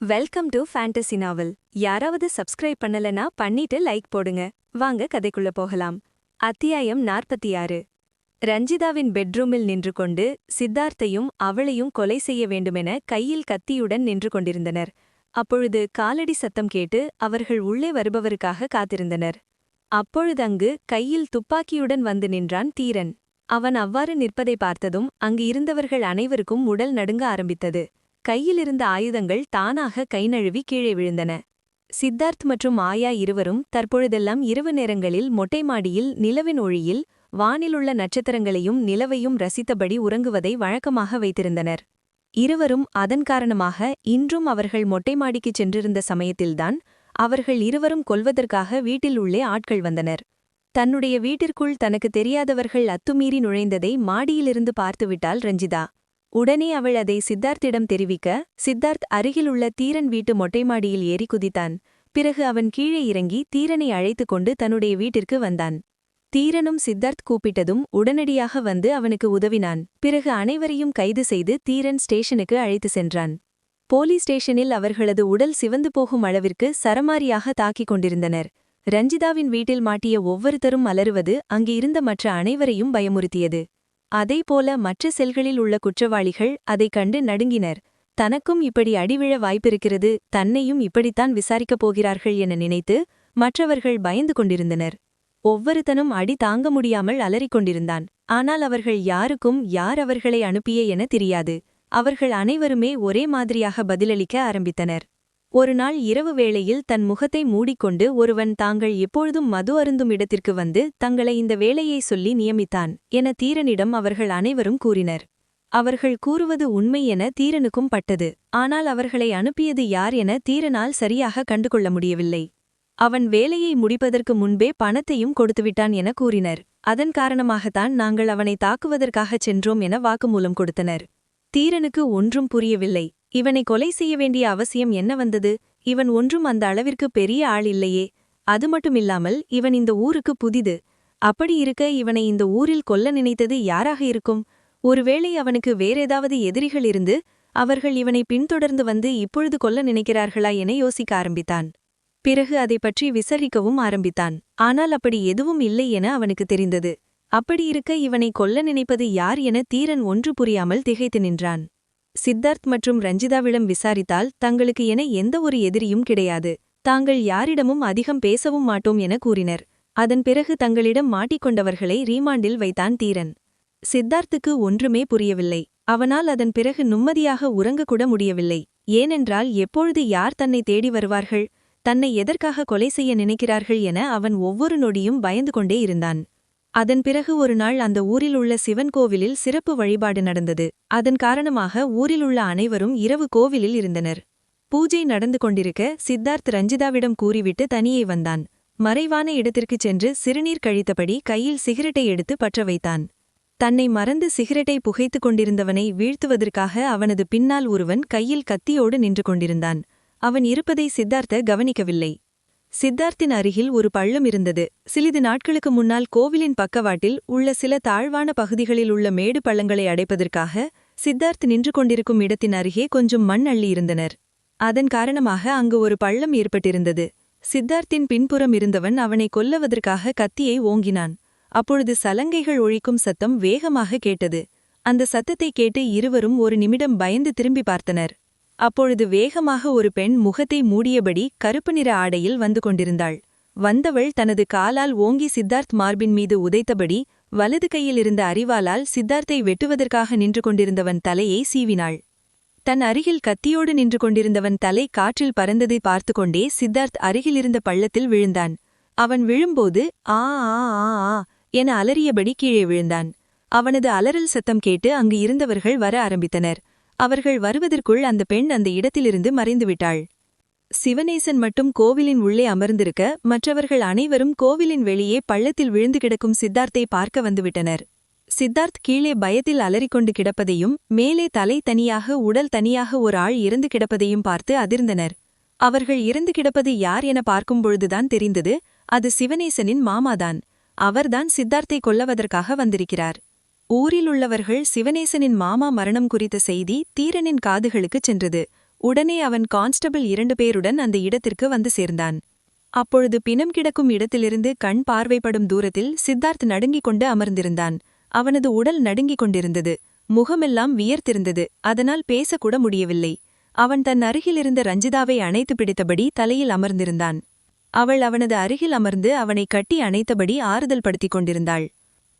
Welcome to fantasy நாவல் யாராவது subscribe பண்ணலனா பண்ணிட்டு லைக் போடுங்க. வாங்க கதைக்குள்ள போகலாம். அத்தியாயம் நாற்பத்தி ஆறு. ரஞ்சிதாவின் பெட்ரூமில் நின்று கொண்டு சித்தார்த்தையும் அவளையும் கொலை செய்ய வேண்டுமென கையில் கத்தியுடன் நின்று கொண்டிருந்தனர். அப்பொழுது காலடி சத்தம் கேட்டு அவர்கள் உள்ளே வருபவருக்காக காத்திருந்தனர். அப்பொழுதங்கு கையில் துப்பாக்கியுடன் வந்து நின்றான் தீரன். அவன் அவ்வாறு நிற்பதை பார்த்ததும் அங்கு இருந்தவர்கள் அனைவருக்கும் உடல் நடுங்க ஆரம்பித்தது. கையிலிருந்த ஆயுதங்கள் தானாக கைநழுவி கீழே விழுந்தன. சித்தார்த் மற்றும் ஆயா இருவரும் தற்பொழுதெல்லாம் இரவு நேரங்களில் மொட்டை மாடியில் நிலவின் ஒளியில் வானிலுள்ள நட்சத்திரங்களையும் நிலவையும் ரசித்தபடி உறங்குவதை வழக்கமாக வைத்திருந்தனர். இருவரும் அதன் காரணமாக இன்றும் அவர்கள் மொட்டை மாடிக்குச் சென்றிருந்த சமயத்தில்தான் அவர்கள் இருவரும் கொல்வதற்காக வீட்டில் உள்ளே ஆட்கள் வந்தனர். தன்னுடைய வீட்டிற்குள் தனக்கு தெரியாதவர்கள் அத்துமீறி நுழைந்ததை மாடியிலிருந்து பார்த்துவிட்டாள் ரஞ்சிதா. உடனே அவள் அதை சித்தார்த்திடம் தெரிவிக்க சித்தார்த் அருகிலுள்ள தீரன் வீட்டு மொட்டைமாடியில் ஏறி குதித்தான். பிறகு அவன் கீழே இறங்கி தீரனை அழைத்துக் கொண்டு தன்னுடைய வீட்டிற்கு வந்தான். தீரனும் சித்தார்த் கூப்பிட்டதும் உடனடியாக வந்து அவனுக்கு உதவினான். பிறகு அனைவரையும் கைது செய்து தீரன் ஸ்டேஷனுக்கு அழைத்து சென்றான். போலீஸ் ஸ்டேஷனில் அவர்களது உடல் சிவந்து போகும் அளவிற்கு சரமாரியாக தாக்கிக் கொண்டிருந்தனர். ரஞ்சிதாவின் வீட்டில் மாட்டிய ஒவ்வொருத்தரும் அலறுவது அங்கு இருந்த மற்ற அனைவரையும் பயமுறுத்தியது. அதேபோல மற்ற செல்களில் உள்ள குற்றவாளிகள் அதைக் கண்டு நடுங்கினர். தனக்கும் இப்படி அடிவிழ வாய்ப்பிருக்கிறது தன்னையும் இப்படித்தான் விசாரிக்கப் போகிறார்கள் என நினைத்து மற்றவர்கள் பயந்து கொண்டிருந்தனர். ஒவ்வொருத்தனும் அடி தாங்க முடியாமல் அலறிக் கொண்டிருந்தான். ஆனால் அவர்கள் யாருக்கும் யார் அவர்களை அனுப்பிய என தெரியாது. அவர்கள் அனைவருமே ஒரே மாதிரியாக பதிலளிக்க ஆரம்பித்தனர். ஒரு நாள் இரவு வேளையில் தன் முகத்தை மூடிக்கொண்டு ஒருவன் தாங்கள் எப்பொழுதும் மது அருந்தும் இடத்திற்கு வந்து தங்களை இந்த வேலையை சொல்லி நியமித்தான் என தீரனிடம் அவர்கள் அனைவரும் கூறினர். அவர்கள் கூறுவது உண்மை என தீரனுக்கும் பட்டது. ஆனால் அவர்களை அனுப்பியது யார் என தீரனால் சரியாக கண்டுகொள்ள முடியவில்லை. அவன் வேலையை முடிப்பதற்கு முன்பே பணத்தையும் கொடுத்துவிட்டான் என கூறினர். அதன் காரணமாகத்தான் நாங்கள் அவனை தாக்குவதற்காகச் சென்றோம் என வாக்குமூலம் கொடுத்தனர். தீரனுக்கு ஒன்றும் புரியவில்லை. இவனை கொலை செய்ய வேண்டிய அவசியம் என்ன வந்தது? இவன் ஒன்றும் அந்த அளவிற்கு பெரிய ஆள் இல்லையே. அது மட்டுமில்லாமல் இவன் இந்த ஊருக்கு புதிது. அப்படி இருக்க இவனை இந்த ஊரில் கொல்ல நினைத்தது யாராக இருக்கும்? ஒருவேளை அவனுக்கு வேறேதாவது எதிரிகள் இருந்து அவர்கள் இவனை பின்தொடர்ந்து வந்து இப்பொழுது கொல்ல நினைக்கிறார்களா என யோசிக்க ஆரம்பித்தான். பிறகு அதை பற்றி விசாரிக்கவும் ஆரம்பித்தான். ஆனால் அப்படி எதுவும் இல்லை என அவனுக்கு தெரிந்தது. அப்படி இருக்க இவனை கொல்ல நினைப்பது யார் என தீரன் ஒன்று புரியாமல் திகைத்து நின்றான். சித்தார்த் மற்றும் ரஞ்சிதாவிடம் விசாரித்தால் தங்களுக்கு என எந்த ஒரு எதிரியும் கிடையாது. தாங்கள் யாரிடமும் அதிகம் பேசவும் மாட்டோம் என கூறினர். அதன் பிறகு தங்களிடம் மாட்டிக்கொண்டவர்களை ரீமாண்டில் வைத்தான் தீரன். சித்தார்த்துக்கு ஒன்றுமே புரியவில்லை. அவனால் அதன் பிறகு நிம்மதியாக உறங்கக்கூட முடியவில்லை. ஏனென்றால் எப்பொழுது யார் தன்னை தேடி வருவார்கள் தன்னை எதற்காக கொலை செய்ய நினைக்கிறார்கள் என அவன் ஒவ்வொரு நொடியும் பயந்து கொண்டே இருந்தான். அதன் பிறகு ஒரு நாள் அந்த ஊரில் உள்ள சிவன் கோவிலில் சிறப்பு வழிபாடு நடந்தது. அதன் காரணமாக ஊரில் உள்ள அனைவரும் இரவு கோவிலில் இருந்தனர். பூஜை நடந்து கொண்டிருக்க சித்தார்த் ரஞ்சிதாவிடம் கூறிவிட்டு தனியே வந்தான். மறைவான இடத்திற்குச் சென்று சிறுநீர் கழித்தபடி கையில் சிகரெட்டை எடுத்து பற்ற வைத்தான். தன்னை மறந்து சிகரெட்டை புகைத்துக் கொண்டிருந்தவனை வீழ்த்துவதற்காக அவனது பின்னால் ஒருவன் கையில் கத்தியோடு நின்று கொண்டிருந்தான். அவன் இருப்பதை சித்தார்த்த கவனிக்கவில்லை. சித்தார்த்தின் அருகில் ஒரு பள்ளம் இருந்தது. சிறிது நாட்களுக்கு முன்னால் கோவிலின் பக்கவாட்டில் உள்ள சில தாழ்வான பகுதிகளில் உள்ள மேடு பள்ளங்களை அடைப்பதற்காக சித்தார்த் நின்று கொண்டிருக்கும் இடத்தின் அருகே கொஞ்சம் மண் அள்ளியிருந்தனர் அதன் காரணமாக அங்கு ஒரு பள்ளம் ஏற்பட்டிருந்தது. சித்தார்த்தின் பின்புறம் இருந்தவன் அவனை கொல்லவதற்காக கத்தியை ஓங்கினான். அப்பொழுது சலங்கைகள் ஒழிக்கும் சத்தம் வேகமாக கேட்டது. அந்த சத்தத்தை கேட்டு இருவரும் ஒரு நிமிடம் பயந்து திரும்பி பார்த்தனர். அப்பொழுது வேகமாக ஒரு பெண் முகத்தை மூடியபடி கருப்பு நிற ஆடையில் வந்து கொண்டிருந்தாள். வந்தவள் தனது காலால் ஓங்கி சித்தார்த் மார்பின் மீது உதைத்தபடி வலது கையில் இருந்த அறிவாலால் சித்தார்த்தை வெட்டுவதற்காக நின்று கொண்டிருந்தவன் தலையை சீவினாள். தன் அருகில் கத்தியோடு நின்று கொண்டிருந்தவன் தலை காற்றில் பறந்ததை பார்த்து கொண்டே சித்தார்த் அருகிலிருந்த பள்ளத்தில் விழுந்தான். அவன் விழும்போது ஆ ஆ ஆ ஆ என அலறியபடி கீழே விழுந்தான். அவனது அலறல் சத்தம் கேட்டு அங்கு இருந்தவர்கள் வர ஆரம்பித்தனர். அவர்கள் வருவதற்குள் அந்த பெண் அந்த இடத்திலிருந்து மறைந்துவிட்டாள். சிவநேசன் மட்டும் கோவிலின் உள்ளே அமர்ந்திருக்க மற்றவர்கள் அனைவரும் கோவிலின் வெளியே பள்ளத்தில் விழுந்து கிடக்கும் சித்தார்த்தை பார்க்க வந்துவிட்டனர். சித்தார்த் கீழே பயத்தில் அலறிக்கொண்டு கிடப்பதையும் மேலே தலை தனியாக உடல் தனியாக ஒரு ஆள் இறந்து கிடப்பதையும் பார்த்து அதிர்ந்தனர். அவர்கள் இறந்து கிடப்பது யார் என பார்க்கும்பொழுதுதான் தெரிந்தது அது சிவநேசனின் மாமாதான். அவர்தான் சித்தார்த்தை கொல்லவதற்காக வந்திருக்கிறார். ஊரில் உள்ளவர்கள் சிவனேசனின் மாமா மரணம் குறித்த செய்தி தீரனின் காதுகளுக்குச் சென்றது. உடனே அவன் கான்ஸ்டபிள் இரண்டு பேருடன் அந்த இடத்திற்கு வந்து சேர்ந்தான். அப்பொழுது பிணம் கிடக்கும் இடத்திலிருந்து கண் பார்வைப்படும் தூரத்தில் சித்தார்த் நடுங்கிக் கொண்டு அமர்ந்திருந்தான். அவனது உடல் நடுங்கிக் கொண்டிருந்தது. முகமெல்லாம் வியர்த்திருந்தது. அதனால் பேசக்கூட முடியவில்லை. அவன் தன் அருகிலிருந்த ரஞ்சிதாவை அணைத்து பிடித்தபடி தலையில் அமர்ந்திருந்தான். அவள் அவனது அருகில் அமர்ந்து அவனை கட்டி அணைத்தபடி ஆறுதல் படுத்திக் கொண்டிருந்தாள்.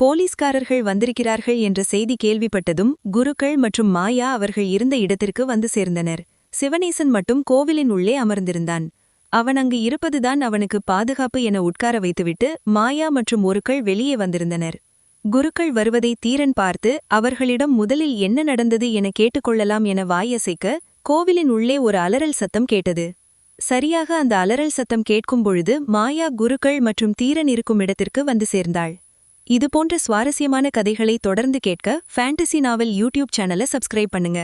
போலீஸ்காரர்கள் வந்திருக்கிறார்கள் என்ற செய்தி கேள்விப்பட்டதும் குருக்கள் மற்றும் மாயா அவர்கள் இருந்த இடத்திற்கு வந்து சேர்ந்தனர். சிவனேசன் மட்டும் கோவிலின் உள்ளே அமர்ந்திருந்தான். அவன் அங்கு இருப்பதுதான் அவனுக்கு பாதுகாப்பு என உட்கார வைத்துவிட்டு மாயா மற்றும் ஒருக்கள் வெளியே வந்திருந்தனர். குருக்கள் வருவதை தீரன் பார்த்து அவர்களிடம் முதலில் என்ன நடந்தது என கேட்டுக்கொள்ளலாம் என வாயசைக்க கோவிலின் உள்ளே ஒரு அலறல் சத்தம் கேட்டது. சரியாக அந்த அலறல் சத்தம் கேட்கும் பொழுது மாயா குருக்கள் மற்றும் தீரன் இருக்கும் இடத்திற்கு வந்து சேர்ந்தாள். இதுபோன்ற சுவாரஸ்யமான கதைகளை தொடர்ந்து கேட்க ஃபேண்டசி நாவல் யூடியூப் சேனலை சப்ஸ்கிரைப் பண்ணுங்க.